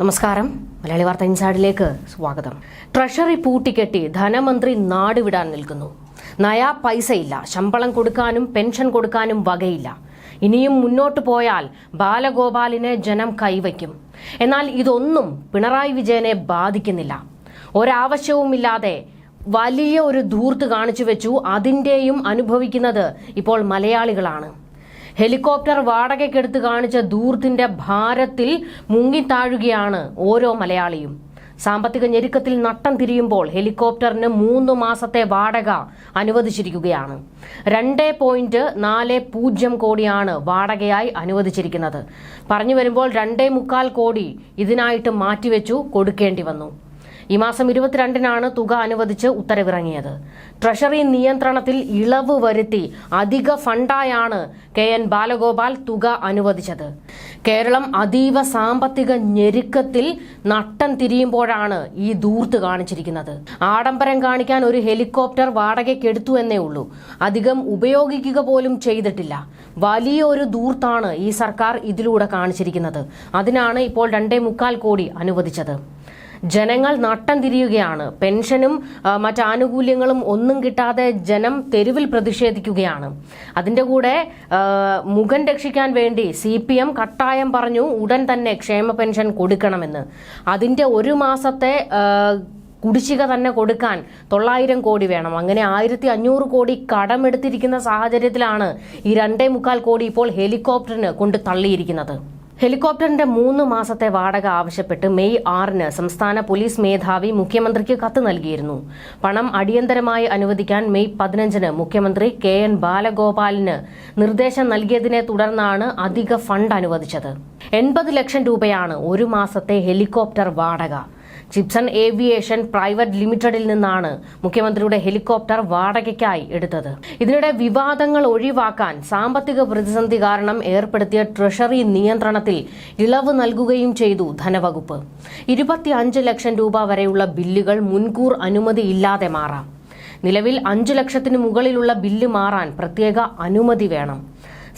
നമസ്കാരം. മലയാളി വാർത്ത ഇൻസൈഡിലേക്ക് സ്വാഗതം. ട്രഷറി പൂട്ടിക്കെട്ടി ധനമന്ത്രി നാടുവിടാൻ നിൽക്കുന്നു. നയാ പൈസയില്ല. ശമ്പളം കൊടുക്കാനും പെൻഷൻ കൊടുക്കാനും വകയില്ല. ഇനിയും മുന്നോട്ട് പോയാൽ ബാലഗോപാലിനെ ജനം കൈവയ്ക്കും. എന്നാൽ ഇതൊന്നും പിണറായി വിജയനെ ബാധിക്കുന്നില്ല. ഒരാവശ്യവുമില്ലാതെ വലിയ ഒരു ധൂർത്ത് കാണിച്ചു വെച്ചു. അതിന്റെയും അനുഭവിക്കുന്നത് ഇപ്പോൾ മലയാളികളാണ്. ഹെലികോപ്റ്റർ വാടകയ്ക്കെടുത്ത് കാണിച്ച ദൂർത്തിന്റെ ഭാരത്തിൽ മുങ്ങിത്താഴുകയാണ് ഓരോ മലയാളിയും. സാമ്പത്തിക ഞെരുക്കത്തിൽ നട്ടം തിരിയുമ്പോൾ ഹെലികോപ്റ്ററിന് മൂന്ന് മാസത്തെ വാടക അനുവദിച്ചിരിക്കുകയാണ്. രണ്ട് പോയിന്റ് നാല് പൂജ്യം കോടിയാണ് വാടകയായി അനുവദിച്ചിരിക്കുന്നത്. പറഞ്ഞു വരുമ്പോൾ രണ്ടേ മുക്കാൽ കോടി ഇതിനായിട്ട് മാറ്റിവെച്ചു കൊടുക്കേണ്ടി വന്നു. ഈ മാസം ഇരുപത്തിരണ്ടിനാണ് തുക അനുവദിച്ച് ഉത്തരവിറങ്ങിയത്. ട്രഷറി നിയന്ത്രണത്തിൽ ഇളവ് വരുത്തി അധിക ഫണ്ടായാണ് കെ എൻ ബാലഗോപാൽ തുക അനുവദിച്ചത്. കേരളം അതീവ സാമ്പത്തിക ഞെരുക്കത്തിൽ നട്ടം തിരിയുമ്പോഴാണ് ഈ ദൂർത്ത് കാണിച്ചിരിക്കുന്നത്. ആഡംബരം കാണിക്കാൻ ഒരു ഹെലികോപ്റ്റർ വാടകയ്ക്കെടുത്തു എന്നേ ഉള്ളൂ. അധികം ഉപയോഗിക്കുക പോലും ചെയ്തിട്ടില്ല. വലിയൊരു ദൂർത്താണ് ഈ സർക്കാർ ഇതിലൂടെ കാണിച്ചിരിക്കുന്നത്. അതിനാണ് ഇപ്പോൾ രണ്ടേ മുക്കാൽ കോടി അനുവദിച്ചത്. ജനങ്ങൾ നട്ടം തിരിയുകയാണ്. പെൻഷനും മറ്റാനുകൂല്യങ്ങളും ഒന്നും കിട്ടാതെ ജനം തെരുവിൽ പ്രതിഷേധിക്കുകയാണ്. അതിന്റെ കൂടെ മുഖൻ മുഖം രക്ഷിക്കാൻ വേണ്ടി സി പി എം കട്ടായം പറഞ്ഞു ഉടൻ തന്നെ ക്ഷേമ പെൻഷൻ കൊടുക്കണമെന്ന്. അതിന്റെ ഒരു മാസത്തെ കുടിശ്ശിക തന്നെ കൊടുക്കാൻ തൊള്ളായിരം കോടി വേണം. അങ്ങനെ ആയിരത്തി അഞ്ഞൂറ് കോടി കടമെടുത്തിരിക്കുന്ന സാഹചര്യത്തിലാണ് ഈ രണ്ടേ മുക്കാൽ കോടി ഇപ്പോൾ ഹെലികോപ്റ്ററിന് കൊണ്ട് തള്ളിയിരിക്കുന്നത്. ഹെലികോപ്റ്ററിന്റെ മൂന്ന് മാസത്തെ വാടക ആവശ്യപ്പെട്ട് മെയ് ആറിന് സംസ്ഥാന പോലീസ് മേധാവി മുഖ്യമന്ത്രിക്ക് കത്ത് നൽകിയിരുന്നു. പണം അടിയന്തരമായി അനുവദിക്കാൻ മെയ് പതിനഞ്ചിന് മുഖ്യമന്ത്രി കെ എൻ ബാലഗോപാലിന് നിർദ്ദേശം നൽകിയതിനെ തുടർന്നാണ് അധിക ഫണ്ട് അനുവദിച്ചത്. എൺപത് ലക്ഷം രൂപയാണ് ഒരു മാസത്തെ ഹെലികോപ്റ്റർ വാടക. ചിപ്സൺ ഏവിയേഷൻ പ്രൈവറ്റ് ലിമിറ്റഡിൽ നിന്നാണ് മുഖ്യമന്ത്രിയുടെ ഹെലികോപ്റ്റർ വാടകയ്ക്കായി എടുത്തത്. ഇതിനിടെ വിവാദങ്ങൾ ഒഴിവാക്കാൻ സാമ്പത്തിക പ്രതിസന്ധി കാരണം ഏർപ്പെടുത്തിയ ട്രഷറി നിയന്ത്രണത്തിൽ ഇളവ് നൽകുകയും ചെയ്തു ധനവകുപ്പ്. ഇരുപത്തിയഞ്ച് ലക്ഷം രൂപ വരെയുള്ള ബില്ലുകൾ മുൻകൂർ അനുമതി ഇല്ലാതെ മാറാം. നിലവിൽ അഞ്ചു ലക്ഷത്തിന് മുകളിലുള്ള ബില്ല് മാറാൻ പ്രത്യേക അനുമതി വേണം.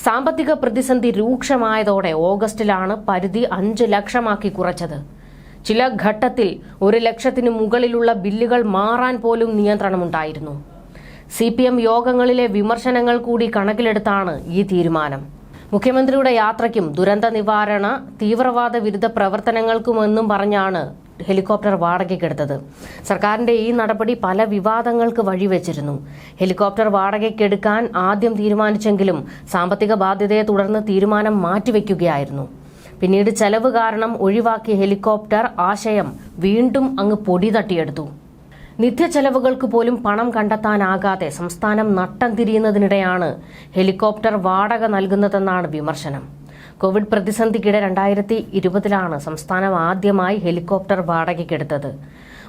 സാമ്പത്തിക പ്രതിസന്ധി രൂക്ഷമായതോടെ ഓഗസ്റ്റിലാണ് പരിധി അഞ്ച് ലക്ഷമാക്കി കുറച്ചത്. ചില ഘട്ടത്തിൽ ഒരു ലക്ഷത്തിന് മുകളിലുള്ള ബില്ലുകൾ മാറാൻ പോലും നിയന്ത്രണമുണ്ടായിരുന്നു. സി പി എം യോഗങ്ങളിലെ വിമർശനങ്ങൾ കൂടി കണക്കിലെടുത്താണ് ഈ തീരുമാനം. മുഖ്യമന്ത്രിയുടെ യാത്രയ്ക്കും ദുരന്ത നിവാരണ തീവ്രവാദ വിരുദ്ധ പ്രവർത്തനങ്ങൾക്കുമെന്നും പറഞ്ഞാണ് ഹെലികോപ്റ്റർ വാടകയ്ക്കെടുത്തത്. സർക്കാരിന്റെ ഈ നടപടി പല വിവാദങ്ങൾക്ക് വഴിവെച്ചിരുന്നു. ഹെലികോപ്റ്റർ വാടകയ്ക്കെടുക്കാൻ ആദ്യം തീരുമാനിച്ചെങ്കിലും സാമ്പത്തിക ബാധ്യതയെ തുടർന്ന് തീരുമാനം മാറ്റിവെക്കുകയായിരുന്നു. പിന്നീട് ചെലവ് കാരണം ഒഴിവാക്കിയ ഹെലികോപ്റ്റർ ആശയം വീണ്ടും അങ്ങ് പൊടി തട്ടിയെടുത്തു. നിത്യചെലവുകൾക്ക് പോലും പണം കണ്ടെത്താനാകാതെ സംസ്ഥാനം നട്ടം തിരിയുന്നതിനിടെയാണ് ഹെലികോപ്റ്റർ വാടക നൽകുന്നതെന്നാണ് വിമർശനം. കോവിഡ് പ്രതിസന്ധിക്കിടെ രണ്ടായിരത്തി ഇരുപതിലാണ് സംസ്ഥാനം ആദ്യമായി ഹെലികോപ്റ്റർ വാടകയ്ക്കെടുത്തത്.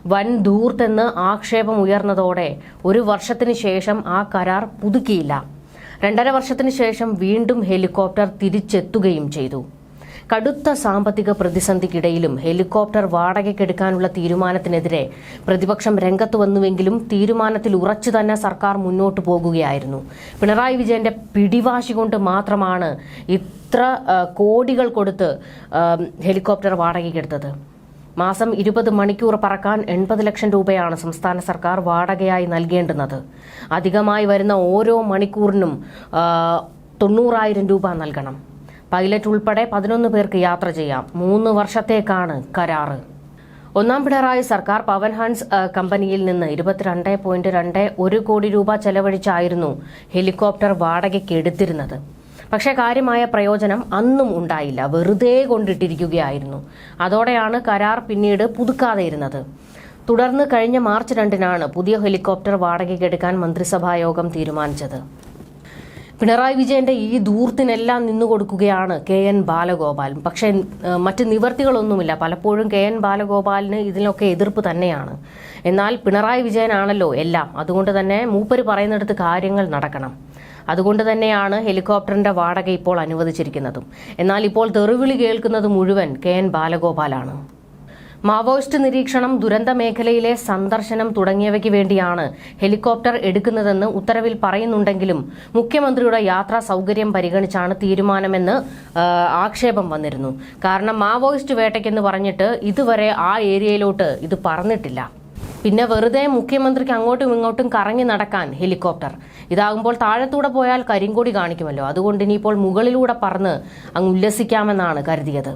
വൻ ദൂർത്തെന്ന് ആക്ഷേപം ഉയർന്നതോടെ ഒരു വർഷത്തിനു ശേഷം ആ കരാർ പുതുക്കിയില്ല. രണ്ടര വർഷത്തിനു ശേഷം വീണ്ടും ഹെലികോപ്റ്റർ തിരിച്ചെത്തുകയും ചെയ്തു. കടുത്ത സാമ്പത്തിക പ്രതിസന്ധിക്കിടയിലും ഹെലികോപ്റ്റർ വാടകയ്ക്കെടുക്കാനുള്ള തീരുമാനത്തിനെതിരെ പ്രതിപക്ഷം രംഗത്ത് വന്നുവെങ്കിലും തീരുമാനത്തിൽ ഉറച്ചു തന്നെ സർക്കാർ മുന്നോട്ട് പോകുകയായിരുന്നു. പിണറായി വിജയന്റെ പിടിവാശി കൊണ്ട് മാത്രമാണ് ഇത്ര കോടികൾ കൊടുത്ത് ഹെലികോപ്റ്റർ വാടകയ്ക്കെടുത്തത്. മാസം ഇരുപത് മണിക്കൂർ പറക്കാൻ എൺപത് ലക്ഷം രൂപയാണ് സംസ്ഥാന സർക്കാർ വാടകയായി നൽകേണ്ടുന്നത്. അധികമായി വരുന്ന ഓരോ മണിക്കൂറിനും തൊണ്ണൂറായിരം രൂപ നൽകണം. പൈലറ്റ് ഉൾപ്പെടെ പതിനൊന്ന് പേർക്ക് യാത്ര ചെയ്യാം. മൂന്ന് വർഷത്തേക്കാണ് കരാറ്. ഒന്നാം പിണറായി സർക്കാർ പവൻ ഹൺസ് കമ്പനിയിൽ നിന്ന് ഇരുപത്തിരണ്ട് പോയിന്റ് രണ്ട് ഒരു കോടി രൂപ ചെലവഴിച്ചായിരുന്നു ഹെലികോപ്റ്റർ വാടകയ്ക്ക് എടുത്തിരുന്നത്. പക്ഷേ കാര്യമായ പ്രയോജനം അന്നും ഉണ്ടായില്ല. വെറുതെ കൊണ്ടിട്ടിരിക്കുകയായിരുന്നു. അതോടെയാണ് കരാർ പിന്നീട് പുതുക്കാതെ ഇരുന്നത്. തുടർന്ന് കഴിഞ്ഞ മാർച്ച് രണ്ടിനാണ് പുതിയ ഹെലികോപ്റ്റർ വാടകയ്ക്കെടുക്കാൻ മന്ത്രിസഭാ യോഗം തീരുമാനിച്ചത്. പിണറായി വിജയന്റെ ഈ ദൂർത്തിനെല്ലാം നിന്നു കൊടുക്കുകയാണ് കെ എൻ ബാലഗോപാൽ. പക്ഷേ മറ്റ് നിവർത്തികളൊന്നുമില്ല. പലപ്പോഴും കെ എൻ ബാലഗോപാലിന് ഇതിനൊക്കെ എതിർപ്പ് തന്നെയാണ്. എന്നാൽ പിണറായി വിജയനാണല്ലോ എല്ലാം. അതുകൊണ്ട് തന്നെ മൂപ്പര് പറയുന്നിടത്ത് കാര്യങ്ങൾ നടക്കണം. അതുകൊണ്ട് തന്നെയാണ് ഹെലികോപ്റ്ററിന്റെ വാടക ഇപ്പോൾ അനുവദിച്ചിരിക്കുന്നതും. എന്നാൽ ഇപ്പോൾ തെറിവിളി കേൾക്കുന്നത് മുഴുവൻ കെ എൻ ബാലഗോപാലാണ്. മാവോയിസ്റ്റ് നിരീക്ഷണം ദുരന്ത മേഖലയിലെ സന്ദർശനം തുടങ്ങിയവയ്ക്ക് വേണ്ടിയാണ് ഹെലികോപ്റ്റർ എടുക്കുന്നതെന്ന് ഉത്തരവിൽ പറയുന്നുണ്ടെങ്കിലും മുഖ്യമന്ത്രിയുടെ യാത്രാ സൗകര്യം പരിഗണിച്ചാണ് തീരുമാനമെന്ന് ആക്ഷേപം വന്നിരുന്നു. കാരണം മാവോയിസ്റ്റ് വേട്ടയ്ക്കെന്ന് പറഞ്ഞിട്ട് ഇതുവരെ ആ ഏരിയയിലോട്ട് ഇത് പറഞ്ഞിട്ടില്ല പിന്നെ വെറുതെ മുഖ്യമന്ത്രിക്ക് അങ്ങോട്ടും ഇങ്ങോട്ടും കറങ്ങി നടക്കാൻ ഹെലികോപ്റ്റർ. ഇതാകുമ്പോൾ താഴത്തൂടെ പോയാൽ കരിങ്കൊടി കാണിക്കുമല്ലോ. അതുകൊണ്ട് ഇനിയിപ്പോൾ മുകളിലൂടെ പറന്ന് അങ്ങ് ഉല്ലസിക്കാമെന്നാണ് കരുതിയത്.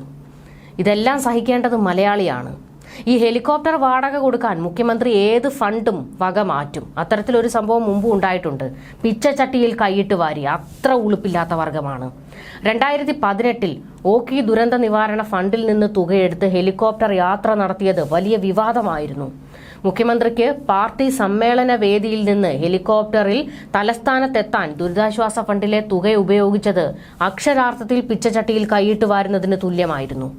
ഇതെല്ലാം സഹിക്കേണ്ടത് മലയാളിയാണ്. ഈ ഹെലികോപ്റ്റർ വാടക കൊടുക്കാൻ മുഖ്യമന്ത്രി ഏത് ഫണ്ടും വക മാറ്റും. അത്തരത്തിലൊരു സംഭവം മുമ്പ് ഉണ്ടായിട്ടുണ്ട്. പിച്ചച്ചട്ടിയിൽ കൈയിട്ട് വാരി അത്ര ഉളുപ്പില്ലാത്ത വർഗമാണ് രണ്ടായിരത്തി പതിനെട്ടിൽ ഓക്കി ദുരന്ത നിവാരണ ഫണ്ടിൽ നിന്ന് തുകയെടുത്ത് ഹെലികോപ്റ്റർ യാത്ര നടത്തിയത് വലിയ വിവാദമായിരുന്നു. മുഖ്യമന്ത്രിക്ക് പാർട്ടി സമ്മേളന വേദിയിൽ നിന്ന് ഹെലികോപ്റ്ററിൽ തലസ്ഥാനത്തെത്താൻ ദുരിതാശ്വാസ ഫണ്ടിലെ തുക ഉപയോഗിച്ചത് അക്ഷരാർത്ഥത്തിൽ പിച്ചച്ചട്ടിയിൽ കൈയിട്ട് വാരുന്നതിന് തുല്യമായിരുന്നു.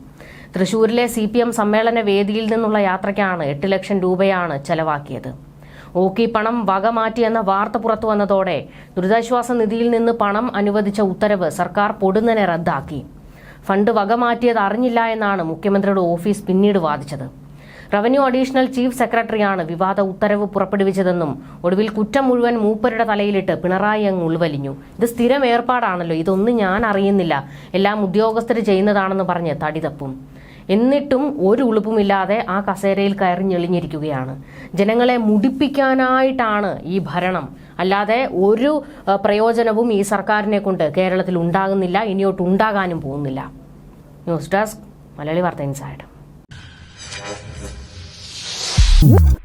തൃശൂരിലെ സി പി എം സമ്മേളന വേദിയിൽ നിന്നുള്ള യാത്രയ്ക്കാണ് എട്ട് ലക്ഷം രൂപയാണ് ചെലവാക്കിയത്. ഓക്കി പണം വക മാറ്റിയെന്ന വാർത്ത പുറത്തു വന്നതോടെ ദുരിതാശ്വാസ നിധിയിൽ നിന്ന് പണം അനുവദിച്ച ഉത്തരവ് സർക്കാർ പൊടുന്നനെ റദ്ദാക്കി. ഫണ്ട് വക മാറ്റിയത് അറിഞ്ഞില്ല എന്നാണ് മുഖ്യമന്ത്രിയുടെ ഓഫീസ് പിന്നീട് വാദിച്ചത്. റവന്യൂ അഡീഷണൽ ചീഫ് സെക്രട്ടറിയാണ് വിവാദ ഉത്തരവ് പുറപ്പെടുവിച്ചതെന്നും ഒടുവിൽ കുറ്റം മുഴുവൻ മൂപ്പരുടെ തലയിലിട്ട് പിണറായി അങ്ങ് ഉൾവലിഞ്ഞു. ഇത് സ്ഥിരം ഏർപ്പാടാണല്ലോ ഇതൊന്നും ഞാൻ അറിയുന്നില്ല. എല്ലാം ഉദ്യോഗസ്ഥർ ചെയ്യുന്നതാണെന്ന് പറഞ്ഞ് തടി തപ്പും എന്നിട്ടും ഒരു ഉളുപ്പുമില്ലാതെ ആ കസേരയിൽ കയറി ഞെളിഞ്ഞിരിക്കുകയാണ്. ജനങ്ങളെ മുടിപ്പിക്കാനായിട്ടാണ് ഈ ഭരണം. അല്ലാതെ ഒരു പ്രയോജനവും ഈ സർക്കാരിനെ കൊണ്ട് കേരളത്തിൽ ഉണ്ടാകുന്നില്ല ഇനിയോട്ട് ഉണ്ടാകാനും പോകുന്നില്ല. ന്യൂസ് ഡെസ്ക് മലയാളി വാർത്ത ഇൻസൈഡ്. Whoop!